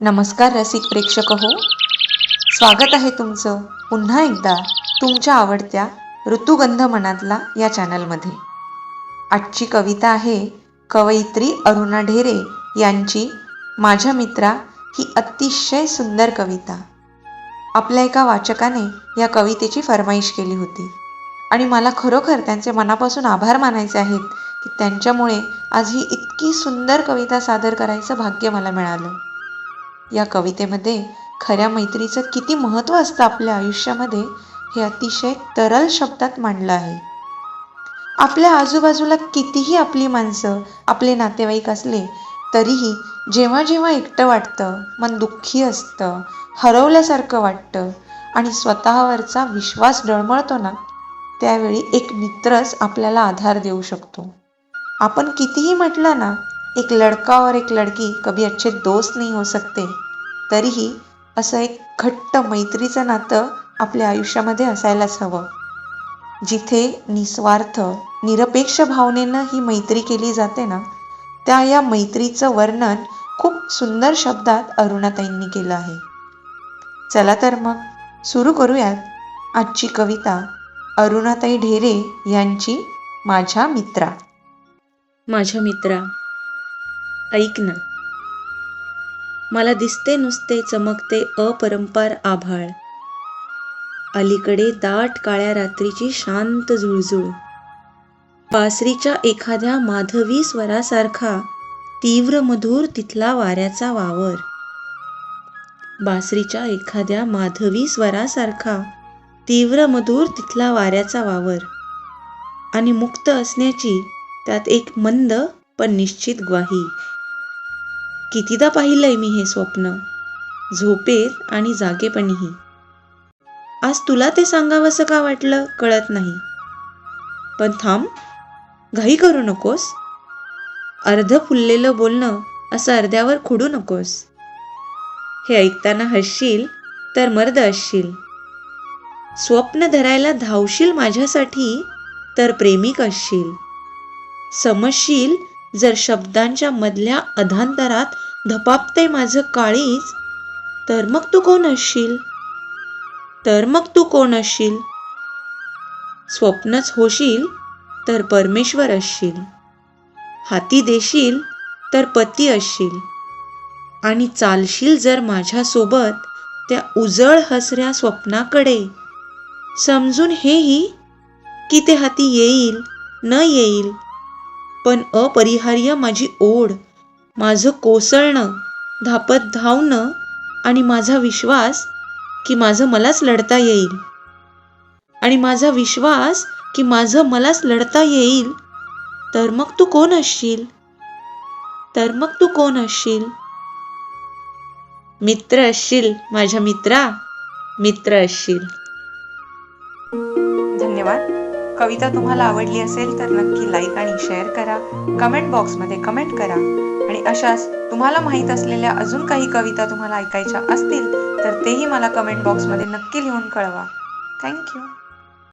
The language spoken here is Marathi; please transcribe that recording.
नमस्कार रसिक प्रेक्षक हो. स्वागत आहे तुमचं पुन्हा एकदा तुमच्या आवडत्या ऋतुगंध मनातला या चॅनलमध्ये. आजची कविता आहे कवयित्री अरुणा ढेरे यांची माझ्या मित्रा ही अतिशय सुंदर कविता. आपल्या एका वाचकाने या कवितेची फरमाईश केली होती. आणि मला खरोखर त्यांचे मनापासून आभार मानायचे आहेत की त्यांच्यामुळे आज ही इतकी सुंदर कविता सादर करायचं भाग्य मला मिळालं. या कवितेमध्ये खऱ्या मैत्रीचं किती महत्त्व असतं आपल्या आयुष्यामध्ये हे अतिशय तरल शब्दात मांडलं आहे. आपल्या आजूबाजूला कितीही आपली माणसं आपले नातेवाईक असले तरीही जेव्हा जेव्हा एकटं वाटतं मन दुःखी असतं हरवल्यासारखं वाटतं आणि स्वतःवरचा विश्वास डळमळतो ना त्यावेळी एक मित्रच आपल्याला आधार देऊ शकतो. आपण कितीही म्हटलं ना एक लड़का और एक लड़की कभी अच्छे दोस्त नहीं हो सकते तरीही असं एक घट्ट मैत्रीचं नातं आपल्या आयुष्यामध्ये असायलाच हवं. जिथे निस्वार्थ निरपेक्ष भावनेनं ही मैत्री केली जाते ना त्या या मैत्रीचं वर्णन खूप सुंदर शब्दात अरुणाताईंनी केलं आहे. चला तर मग सुरू करूयात आजची कविता अरुणाताई ढेरे यांची माझ्या मित्रा. माझ्या मित्रा ऐक ना. मला दिसते नुसते चमकते अपरंपार आभाळ. अलीकडे दाट काळ्या रात्रीची शांत झुळझुळ बासरीच्या एखाद्या माधवी स्वरासारखा तीव्र मधुर तिथला वाऱ्याचा वावर. बासरीच्या एखाद्या माधवी स्वरासारखा तीव्र मधुर तिथला वाऱ्याचा वावर. आणि मुक्त असण्याची त्यात एक मंद पण निश्चित ग्वाही. कितीदा पाहिलंय मी हे स्वप्न? झोपेत आणि जागेपणीही. आज तुला ते सांगावंसं का वाटलं कळत नाही. पण थांब घाई करू नकोस. अर्ध फुललेलं बोलणं असं अर्ध्यावर खुडू नकोस. हे ऐकताना हसशील तर मर्द असशील. स्वप्न धरायला धावशील माझ्यासाठी तर प्रेमिक असशील. समजशील जर शब्दांच्या मधल्या अधांतरात धपापते माझं काळीज तर मग तू कोण असशील? तर मग तू कोण असशील? स्वप्नच होशील तर परमेश्वर असशील. हाती देशील तर पती असशील. आणि चालशील जर माझ्यासोबत त्या उजळ हसऱ्या स्वप्नाकडे. समजून हेही की ते हाती येईल न येईल पण अपरिहार्य माझी ओढ माझं कोसळणं धापत धावणं आणि माझा विश्वास की माझं मलाच लढता येईल. आणि माझा विश्वास की माझं मलाच लढता येईल. तर मग तू कोण असशील? तर मग तू कोण असशील? मित्र असशील माझ्या मित्रा. मित्र असशील. कविता तुम्हाला आवडली असेल तर नक्की लाईक आणि शेअर करा. कमेंट बॉक्समध्ये कमेंट करा. आणि अशाच तुम्हाला माहीत असलेल्या अजून काही कविता तुम्हाला ऐकायच्या असतील तर तेही मला कमेंट बॉक्समध्ये नक्की लिहून कळवा. थँक्यू